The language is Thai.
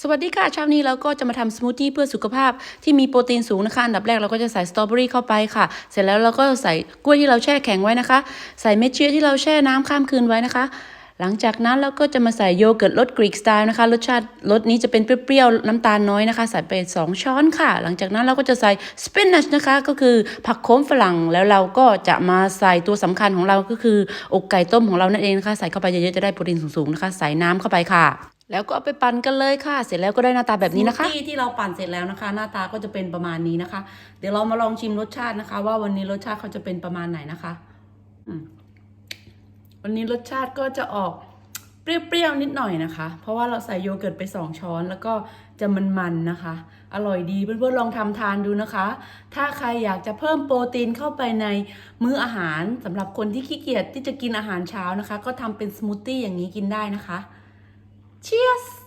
สวัสดีค่ะเช้านี้เราก็จะมาทำสมูทตี้เพื่อสุขภาพที่มีโปรตีนสูงนะคะ อันดับแรกเราก็จะใส่สตรอเบอรี่เข้าไปค่ะ เสร็จแล้วเราก็ใส่กล้วยที่เราแช่แข็งไว้นะคะ ใส่เม็ดเชื้อที่เราแช่น้ำข้ามคืนไว้นะคะ หลังจากนั้นเราก็จะมาใส่โยเกิร์ตรสกรีกสไตล์นะคะ รสชาติรสนี้จะเป็นเปรี้ยวๆน้ำตาลน้อยนะคะ ใส่ไป 2 ช้อนค่ะ หลังจากนั้นเราก็จะใส่สปินัชนะคะ ก็คือผักโขมฝรั่งแล้วเราก็จะมาใส่ตัวสำคัญของเราก็คืออกไก่ต้มของเรานั่นเองนะคะ ใส่เข้าไปเยอะๆจะได้โปรตีนสูงๆนะคะ ใส่น้ำเข้าไปค่ะ แล้วก็เอาไปปั่นกันเลยค่ะ เสร็จแล้วก็ได้หน้าตาแบบนี้นะคะที่ที่เราปั่นเสร็จแล้วนะคะ หน้าตาก็จะเป็นประมาณนี้นะคะ เดี๋ยวเรามาลองชิมรสชาตินะคะ ว่าวันนี้รสชาติเขาจะเป็นประมาณไหนนะคะอืมวันนี้รสชาติก็จะออกเปรี้ยวๆนิดหน่อยนะคะ เพราะว่าเราใส่โยเกิร์ตไปสองช้อน แล้วก็จะมันๆนะคะ อร่อยดีเพื่อนๆลองทำทานดูนะคะ ถ้าใครอยากจะเพิ่มโปรตีนเข้าไปในมื้ออาหารสำหรับคนที่ขี้เกียจที่จะกินอาหารเช้านะคะ ก็ทำเป็นสมูทตี้อย่างนี้กินได้นะคะ Cheers